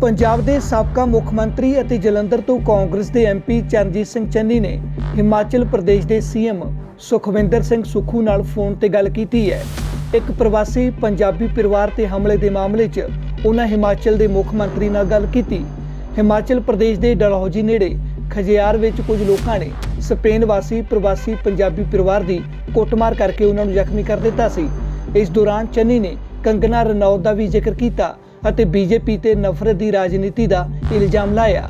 ਪੰਜਾਬ ਦੇ ਸਾਬਕਾ ਮੁੱਖ ਮੰਤਰੀ ਅਤੇ ਜਲੰਧਰ ਤੋਂ ਕਾਂਗਰਸ ਦੇ ਐਮਪੀ ਚਰਨਜੀਤ ਸਿੰਘ ਚੰਨੀ ਨੇ ਹਿਮਾਚਲ ਪ੍ਰਦੇਸ਼ ਦੇ ਸੀਐਮ ਸੁਖਵਿੰਦਰ ਸਿੰਘ ਸੁੱਖੂ ਨਾਲ ਫੋਨ ਤੇ ਗੱਲ ਕੀਤੀ ਹੈ। ਇੱਕ ਪ੍ਰਵਾਸੀ ਪੰਜਾਬੀ ਪਰਿਵਾਰ ਤੇ ਹਮਲੇ ਦੇ ਮਾਮਲੇ 'ਚ ਉਹਨਾਂ ਹਿਮਾਚਲ ਦੇ ਮੁੱਖ ਮੰਤਰੀ ਨਾਲ ਗੱਲ ਕੀਤੀ। ਹਿਮਾਚਲ ਪ੍ਰਦੇਸ਼ ਦੇ ਡਲਹੌਜੀ ਨੇੜੇ ਖਜਿਆਰ ਵਿੱਚ ਕੁਝ ਲੋਕਾਂ ਨੇ ਸਪੇਨ ਵਾਸੀ ਪ੍ਰਵਾਸੀ ਪੰਜਾਬੀ ਪਰਿਵਾਰ ਦੀ ਕੁੱਟਮਾਰ ਕਰਕੇ ਉਹਨਾਂ ਨੂੰ ਜ਼ਖਮੀ ਕਰ ਦਿੱਤਾ ਸੀ। ਇਸ ਦੌਰਾਨ ਚੰਨੀ ਨੇ ਕੰਗਨਾ ਰਣੌਤ ਦਾ ਵੀ ਜ਼ਿਕਰ ਕੀਤਾ ਅਤੇ ਬੀਜੇਪੀ ਤੇ ਨਫ਼ਰਤ ਦੀ ਰਾਜਨੀਤੀ ਦਾ ਇਲਜ਼ਾਮ ਲਾਇਆ।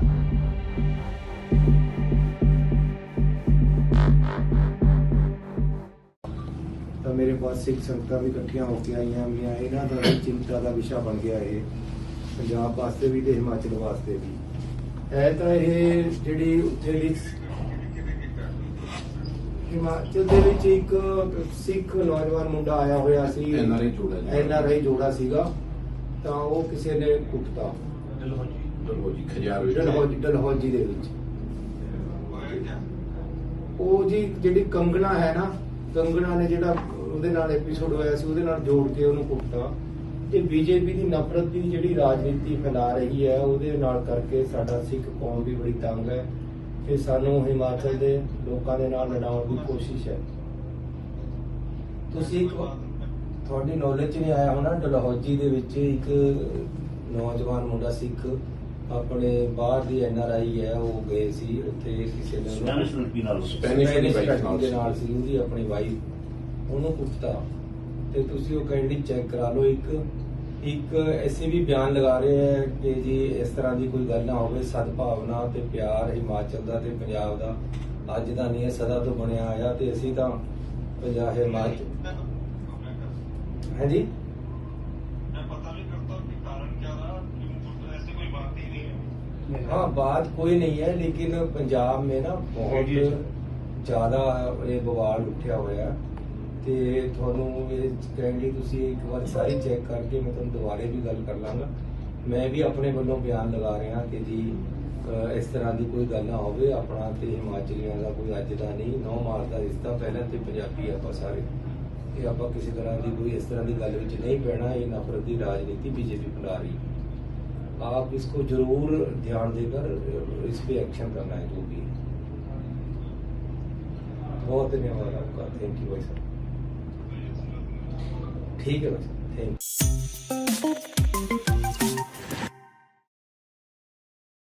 ਤਾਂ ਮੇਰੇ ਪਾਸ ਸਿੱਖ ਸੰਗਤਾਂ ਵੀ ਇਕੱਠੀਆਂ ਹੋ ਕੇ ਆਈਆਂ ਵੀਆਂ ਇਹਨਾਂ ਦਾ ਵੀ ਚਿੰਤਾ ਦਾ ਵਿਸ਼ਾ ਬਣ ਗਿਆ ਇਹ ਪੰਜਾਬ ਵਾਸਤੇ ਵੀ ਤੇ ਹਿਮਾਚਲ ਵਾਸਤੇ ਵੀ। ਹੈ ਤਾਂ ਇਹ ਜਿਹੜੀ ਉੱਥੇ ਦੀ ਹਿਮਾਚਲ ਦੇ ਵਿੱਚ ਇੱਕ ਸਿੱਖ ਨੌਜਵਾਨ ਮੁੰਡਾ ਆਇਆ ਹੋਇਆ ਸੀ ਜੋੜਾ। NRI ਜੋੜਾ ਸੀਗਾ। ਤਾਂ ਉਹ ਕਿਸੇ ਨੇ ਕੁੱਟਤਾ। ਡਲਹੌਜੀ। ਖਜਾਰ ਵਿੱਚ ਡਲਹੌਜੀ ਡਲਹੌਜੀ ਦੇ ਵਿੱਚ। ਉਹ ਜੀ ਜਿਹੜੀ ਕੰਗਣਾ ਹੈ ਨਾ ਕੰਗਣਾ ਨੇ ਜਿਹੜਾ ਉਹਦੇ ਨਾਲ ਐਪੀਸੋਡ ਹੋਇਆ ਸੀ ਉਹਦੇ ਨਾਲ ਜੋੜ ਕੇ ਉਹਨੂੰ ਕੁੱਟਤਾ। ਤੇ ਬੀਜੇਪੀ ਦੀ ਨਫ਼ਰਤ ਦੀ ਜਿਹੜੀ ਰਾਜਨੀਤੀ ਫੈਲਾ ਰਹੀ ਹੈ ਉਹਦੇ ਨਾਲ ਕਰਕੇ ਸਾਡਾ ਸਿੱਖ ਕੌਮ ਵੀ ਬੜੀ ਤੰਗ ਹੈ। ਤੇ ਸਾਨੂੰ ਹਿਮਾਚਲ ਦੇ ਲੋਕਾਂ ਦੇ ਨਾਲ ਲੜਾਉਣ ਦੀ ਕੋਸ਼ਿਸ਼ ਹੈ। ਤੁਸੀਂ ਇੱਕ ਤੁਹਾਡੀ ਨੌਲੇਜ ਨਹੀਂ ਆਇਆ ਹੋਣਾ ਡਲਹੌਜੀ ਦੇ ਵਿੱਚ ਇੱਕ ਨੌਜਵਾਨ ਮੁੰਡਾ ਸਿੱਖ ਆਪਣੇ ਬਾਹਰ ਦੀ ਐਨਆਰਆਈ ਹੈ ਉਹ ਗਏ ਸੀ ਉੱਥੇ ਕਿਸੇ ਨੇ ਉਹਨੂੰ- ਸਪੈਨਿਸ਼ ਲੜਕੀ ਨਾਲ ਸਪੈਨਿਸ਼ ਲੜਕੀ ਨਾਲ ਦੇ ਸੀ। ਨਾਲ ਸੀ ਉਹਦੀ ਆਪਣੀ ਵਾਈਫ ਉਹਨੂੰ ਕੁੱਟਤਾ ਤੇ ਤੁਸੀਂ ਉਹ ਕੈਂਡੀ ਚੈੱਕ ਕਰਾ ਲਓ ਇੱਕ ਇੱਕ ਐਸੇ ਵੀ ਬਿਆਨ ਲਗਾ ਰਹੇ ਹੈ ਕਿ ਜੀ ਇਸ ਤਰ੍ਹਾਂ ਦੀ ਕੋਈ ਗੱਲ ਨਾ ਹੋਵੇ ਸਦਭਾਵਨਾ ਤੇ ਪਿਆਰ ਹਿਮਾਚਲ ਦਾ ਤੇ ਪੰਜਾਬ ਦਾ ਅੱਜ ਦਾ ਨਹੀਂ ਹੈ ਸਦਾ ਤੋਂ ਬਣਿਆ ਆਇਆ ਤੇ ਅਸੀਂ ਤਾਂ ਪੰਜਾਬ ਹਿਮਾਚਲ ਹੈ ਜੀ मैं पता नहीं करता कि कारण क्या रहा क्यों तो ऐसी कोई बात ही नहीं है हाँ बात कोई नहीं है लेकिन पंजाब में ना बहुत ਜ਼ਿਆਦਾ ਇਹ ਬਵਾਲ ਉੱਠਿਆ ਹੋਇਆ ਤੇ ਤੁਹਾਨੂੰ ਇਹ ਕਹਿੰਦੀ ਤੁਸੀਂ ਇੱਕ ਵਾਰ ਸਾਰੀ ਚੈੱਕ ਕਰਕੇ ਮੈਂ ਤੁਹਾਨੂੰ ਦੁਬਾਰੇ ਵੀ ਗੱਲ ਕਰ ਲਾਂਗਾ ਮੈਂ ਵੀ ਆਪਣੇ ਵੱਲੋਂ ਬਿਆਨ ਲਗਾ ਰਿਹਾ ਕਿ ਜੀ ਅਹ, ਇਸ ਤਰ੍ਹਾਂ ਦੀ ਕੋਈ ਗੱਲ ਨਾ ਹੋਵੇ ਆਪਣਾ ਤੇ ਹਿਮਾਚਲੀਆਂ ਦਾ ਕੋਈ ਅੱਜ ਦਾ ਨਹੀਂ ਨੌ ਮਾਰਚ ਦਾ ਰਿਸ਼ਤਾ ਪਹਿਲਾਂ ਤੇ ਪੰਜਾਬੀ ਆਪਾਂ ਸਾਰੇ ਇਹ ਆਪਾਂ ਕਿਸੇ ਤਰ੍ਹਾਂ ਦੀ ਕੋਈ ਇਸ ਤਰ੍ਹਾਂ ਦੀ ਗੱਲ ਵਿੱਚ ਨਹੀਂ ਪੈਣਾ ਇਹ ਨਫ਼ਰਤ ਦੀ ਰਾਜਨੀਤੀ बीजेपी फैला रही है आप इसको जरूर ध्यान देकर इस पे एक्शन करना है जो भी है बहुत धन्यवाद आपका थैंक यू भाई साहब ठीक है भाई साहब थैंक